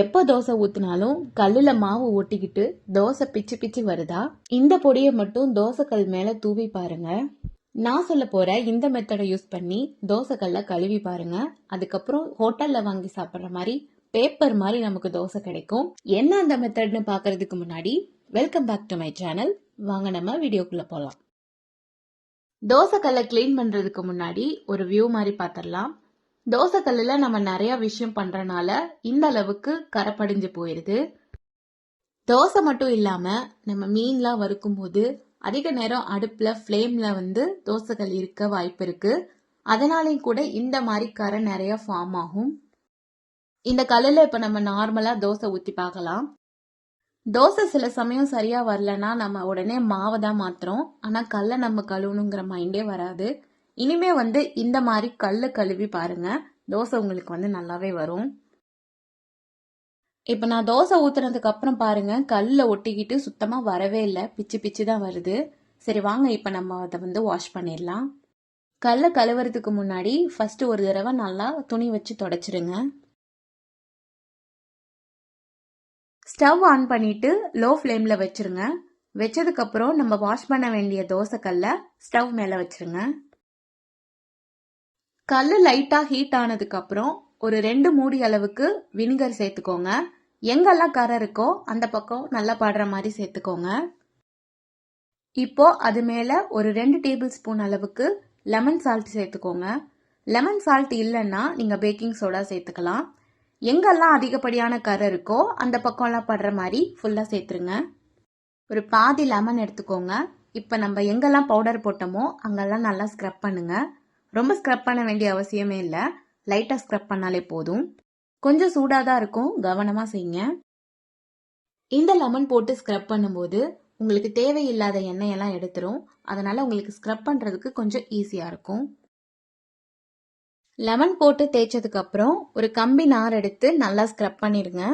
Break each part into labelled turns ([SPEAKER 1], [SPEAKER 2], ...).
[SPEAKER 1] எப்போ தோசை ஊற்றினாலும் கல்லில் மாவு ஒட்டிக்கிட்டு தோசை பிச்சு பிச்சு வருதா? இந்த பொடியை மட்டும் தோசைக்கல் மேலே தூவி பாருங்க. நான் சொல்ல போற இந்த மெத்தடை யூஸ் பண்ணி தோசைக்கல்ல கழுவி பாருங்க. அதுக்கப்புறம் ஹோட்டல்ல வாங்கி சாப்பிட்ற மாதிரி பேப்பர் மாதிரி நமக்கு தோசை கிடைக்கும். என்ன அந்த மெத்தட்னு பார்க்கறதுக்கு முன்னாடி welcome back to my channel வாங்க நம்ம வீடியோக்குள்ள போகலாம் தோசைக்கல்லை க்ளீன் பண்றதுக்கு முன்னாடி ஒரு வியூ மாதிரி பார்த்துடலாம். தோசை கல்லில் நம்ம நிறையா விஷயம் பண்ணுறனால இந்த அளவுக்கு கரை படிஞ்சு போயிடுது தோசை மட்டும் இல்லாமல் நம்ம மீன்லாம் வறுக்கும் போது அதிக நேரம் அடுப்பில் ஃப்ளேமில் வந்து தோசைகள் இருக்க வாய்ப்பு இருக்குது அதனாலையும் கூட இந்த மாதிரி கரை நிறையா ஃபார்ம் ஆகும். இந்த கல்லில் இப்போ நம்ம நார்மலாக தோசை ஊற்றி பார்க்கலாம். தோசை சில சமயம் சரியாக வரலன்னா நம்ம உடனே மாவை தான் மாத்துறோம். ஆனால் கல்லை நம்ம கழுவணுங்கிற மைண்டே வராது. இனிமே வந்து இந்த மாதிரி கல்லு கழுவி பாருங்க. தோசை உங்களுக்கு வந்து நல்லாவே வரும். இப்போ நான் தோசை ஊத்துனதுக்கு அப்புறம் பாருங்க கல்லில் ஒட்டிக்கிட்டு சுத்தமா வரவே இல்லை. பிச்சு பிச்சு தான் வருது. சரி வாங்க இப்போ நம்ம அதை வந்து வாஷ் பண்ணிடலாம். கல்லை கழுவுறதுக்கு முன்னாடி ஃபர்ஸ்ட் ஒரு தடவை நல்லா துணி வச்சு தொடச்சிருங்க. ஸ்டவ் ஆன் பண்ணிட்டு லோ ஃப்ளேம்ல வச்சிருங்க. வச்சதுக்கு அப்புறம் நம்ம வாஷ் பண்ண வேண்டிய தோசைக்கல்ல ஸ்டவ் மேல வச்சிருங்க. கல் லைட்டாக ஹீட் ஆனதுக்கு அப்புறம் ஒரு ரெண்டு மூடி அளவுக்கு வினிகர் சேர்த்துக்கோங்க. எங்கெல்லாம் கரை இருக்கோ அந்த பக்கம் நல்லா படுற மாதிரி சேர்த்துக்கோங்க. இப்போ அது மேலே ஒரு ரெண்டு டேபிள் ஸ்பூன் அளவுக்கு லெமன் சால்ட் சேர்த்துக்கோங்க. லெமன் சால்ட் இல்லைன்னா நீங்கள் பேக்கிங் சோடா சேர்த்துக்கலாம். எங்கெல்லாம் அதிகப்படியான கரை இருக்கோ அந்த பக்கம்லாம் படுற மாதிரி ஃபுல்லாக சேர்த்துருங்க. ஒரு பாதி லெமன் எடுத்துக்கோங்க. இப்போ நம்ம எங்கெல்லாம் பவுடர் போட்டோமோ அங்கெல்லாம் நல்லா ஸ்க்ரப் பண்ணுங்கள் ரொம்ப ஸ்க்ரப் பண்ண வேண்டிய அவசியமே இல்லை. லைட்டாக ஸ்க்ரப் பண்ணாலே போதும். கொஞ்சம் சூடாக தான் இருக்கும். கவனமாக செய்யுங்க. இந்த லெமன் போட்டு ஸ்க்ரப் பண்ணும்போது உங்களுக்கு தேவையில்லாத எண்ணெயெல்லாம் எடுத்துரும். அதனால் உங்களுக்கு ஸ்க்ரப் பண்ணுறதுக்கு கொஞ்சம் ஈஸியாக இருக்கும். லெமன் போட்டு தேய்ச்சதுக்கப்புறம் ஒரு கம்பி நார் எடுத்து நல்லா ஸ்க்ரப் பண்ணிடுங்க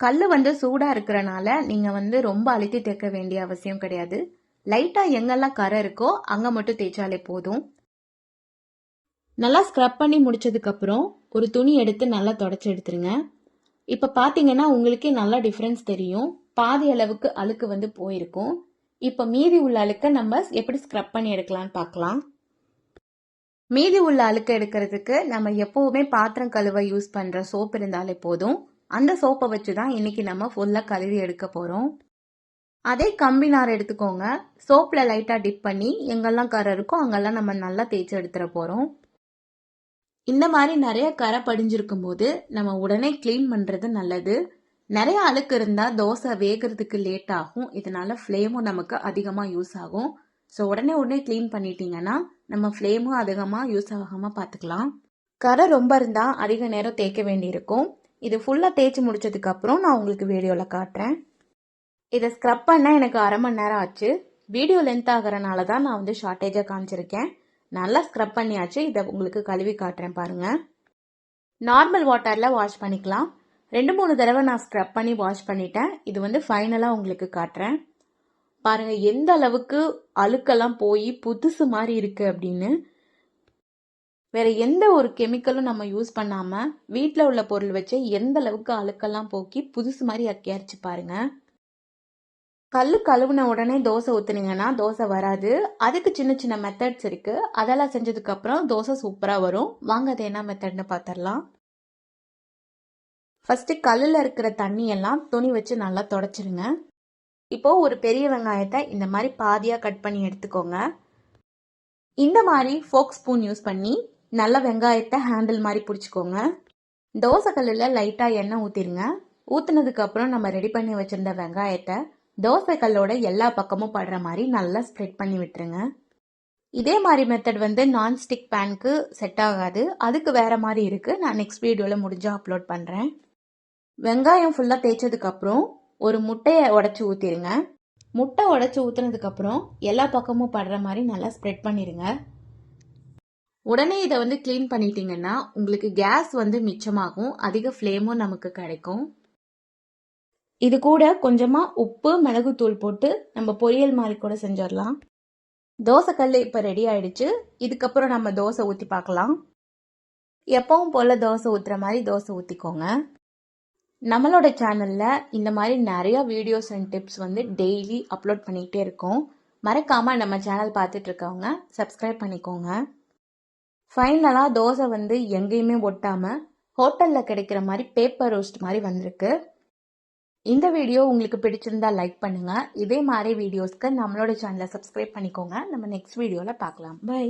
[SPEAKER 1] கல் வந்து சூடாக இருக்கிறனால நீங்கள் வந்து ரொம்ப அழுத்தி தேய்க்க வேண்டிய அவசியம் கிடையாது. லைட்டாக எங்கெல்லாம் கரை இருக்கோ அங்கே மட்டும் தேய்ச்சாலே போதும். நல்லா ஸ்க்ரப் பண்ணி முடித்ததுக்கப்புறம் ஒரு துணி எடுத்து நல்லா தொடச்சி எடுத்துருங்க. இப்போ பார்த்தீங்கன்னா உங்களுக்கே நல்லா டிஃப்ரென்ஸ் தெரியும். பாதி அளவுக்கு அழுக்கு வந்து போயிருக்கும். இப்போ மீதி உள்ள அழுக்கை நம்ம எப்படி ஸ்க்ரப் பண்ணி எடுக்கலான்னு பார்க்கலாம் மீதி உள்ள அழுக்கு எடுக்கிறதுக்கு நம்ம எப்போவுமே பாத்திரம் கழுவ யூஸ் பண்ணுற சோப் இருந்தாலே போதும். அந்த சோப்பை வச்சு தான் இன்னைக்கு நம்ம ஃபுல்லாக கழுவி எடுக்க போகிறோம் அதே கம்பி நார் எடுத்துக்கோங்க சோப்பில் லைட்டாக டிப் பண்ணி எங்கெல்லாம் கரை இருக்கோ அங்கெல்லாம் நம்ம நல்லா தேய்ச்சி எடுத்துட போகிறோம் இந்த மாதிரி நிறைய கரை படிஞ்சிருக்கும் போது நம்ம உடனே க்ளீன் பண்ணுறது நல்லது. நிறைய அழுக்கு இருந்தால் தோசை வேகிறதுக்கு லேட் ஆகும். இதனால ஃப்ளேமும் நமக்கு அதிகமாக யூஸ் ஆகும். ஸோ உடனே உடனே க்ளீன் பண்ணிட்டீங்கன்னா நம்ம ஃப்ளேமும் அதிகமாக யூஸ் ஆகாமல் பார்த்துக்கலாம் கரை ரொம்ப இருந்தால் அதிக நேரம் தேய்க்க வேண்டியிருக்கும். இது ஃபுல்லாக தேய்ச்சி முடிச்சதுக்கப்புறம் நான் உங்களுக்கு வீடியோவில் காட்டுறேன். இதை ஸ்க்ரப் பண்ண எனக்கு அரை மணி நேரம் ஆச்சு. வீடியோ லென்த் ஆகிறனால தான் நான் வந்து ஷார்ட்டேஜாக காமிச்சிருக்கேன். நல்லா ஸ்க்ரப் பண்ணியாச்சு. இதை உங்களுக்கு கழுவி காட்டுறேன் பாருங்க. நார்மல் வாட்டரில் வாஷ் பண்ணிக்கலாம். ரெண்டு மூணு தடவை நான் ஸ்க்ரப் பண்ணி வாஷ் பண்ணிட்டேன். இது வந்து ஃபைனலாக உங்களுக்கு காட்டுறேன். பாருங்க எந்த அளவுக்கு அழுக்கெல்லாம் போய் புதுசு மாதிரி இருக்கு அப்படின்னு. வேற எந்த ஒரு கெமிக்கலும் நம்ம யூஸ் பண்ணாம வீட்டில் உள்ள பொருள் வச்சு எந்த அளவுக்கு அழுக்கெல்லாம் போக்கி புதுசு மாதிரி அக்கேரிச்சு பாருங்கள் கல் கழுவுன உடனே தோசை ஊற்றுனீங்கன்னா தோசை வராது. அதுக்கு சின்ன சின்ன மெத்தட்ஸ் இருக்கு. அதெல்லாம் செஞ்சதுக்கப்புறம் தோசை சூப்பராக வரும். வாங்க அது என்ன மெத்தட்னு பார்த்துடலாம் ஃபஸ்ட்டு கல்லில் இருக்கிற தண்ணியெல்லாம் துணி வச்சு நல்லா தொடச்சிருங்க. இப்போது ஒரு பெரிய வெங்காயத்தை இந்த மாதிரி பாதியாக கட் பண்ணி எடுத்துக்கோங்க. இந்த மாதிரி ஃபோக் ஸ்பூன் யூஸ் பண்ணி நல்ல வெங்காயத்தை ஹேண்டில் மாதிரி பிடிச்சிக்கோங்க. தோசை கல்லில் லைட்டாக எண்ணெய் ஊற்றிருங்க ஊற்றுனதுக்கப்புறம் நம்ம ரெடி பண்ணி வச்சிருந்த வெங்காயத்தை தோசை எல்லா பக்கமும் படுற மாதிரி நல்லா ஸ்ப்ரெட் பண்ணி விட்டுருங்க. இதே மாதிரி மெத்தட் வந்து நான்ஸ்டிக் பேனுக்கு செட் ஆகாது. அதுக்கு வேற மாதிரி இருக்கு. நான் நெக்ஸ்ட் வீடியோவில் முடிஞ்சால் அப்லோட் பண்ணுறேன் வெங்காயம் ஃபுல்லாக தேய்ச்சதுக்கப்புறம் ஒரு முட்டையை உடச்சி ஊற்றிடுங்க முட்டை உடச்சி ஊற்றுனதுக்கப்புறம் எல்லா பக்கமும் படுற மாதிரி நல்லா ஸ்ப்ரெட் பண்ணிடுங்க உடனே இதை வந்து க்ளீன் பண்ணிட்டீங்கன்னா உங்களுக்கு கேஸ் வந்து மிச்சமாகும். அதிக ஃப்ளேமும் நமக்கு கிடைக்கும். இது கூட கொஞ்சமாக உப்பு மிளகுத்தூள் போட்டு நம்ம பொரியல் மாதிரி கூட செஞ்சிடலாம். தோசைக்கல் இப்போ ரெடி ஆயிடுச்சு. இதுக்கப்புறம் நம்ம தோசை ஊற்றி பார்க்கலாம். எப்பவும் போல் தோசை ஊற்றுற மாதிரி தோசை ஊற்றிக்கோங்க நம்மளோட சேனலில் இந்த மாதிரி நிறையா வீடியோஸ் அண்ட் டிப்ஸ் வந்து டெய்லி அப்லோட் பண்ணிகிட்டே இருக்கோம். மறக்காமல் நம்ம சேனல் பார்த்துட்டு இருக்கவங்க சப்ஸ்கிரைப் பண்ணிக்கோங்க. ஃபைனலாக தோசை வந்து எங்கேயுமே ஒட்டாமல் ஹோட்டலில் கிடைக்கிற மாதிரி பேப்பர் ரோஸ்ட் மாதிரி வந்திருக்கு. இந்த வீடியோ உங்களுக்கு பிடிச்சிருந்தா லைக் பண்ணுங்கள் இதே மாதிரி வீடியோஸ்க்கு நம்மளோட சேனலை சப்ஸ்கிரைப் பண்ணிக்கோங்க. நம்ம நெக்ஸ்ட் வீடியோவில் பார்க்கலாம். பை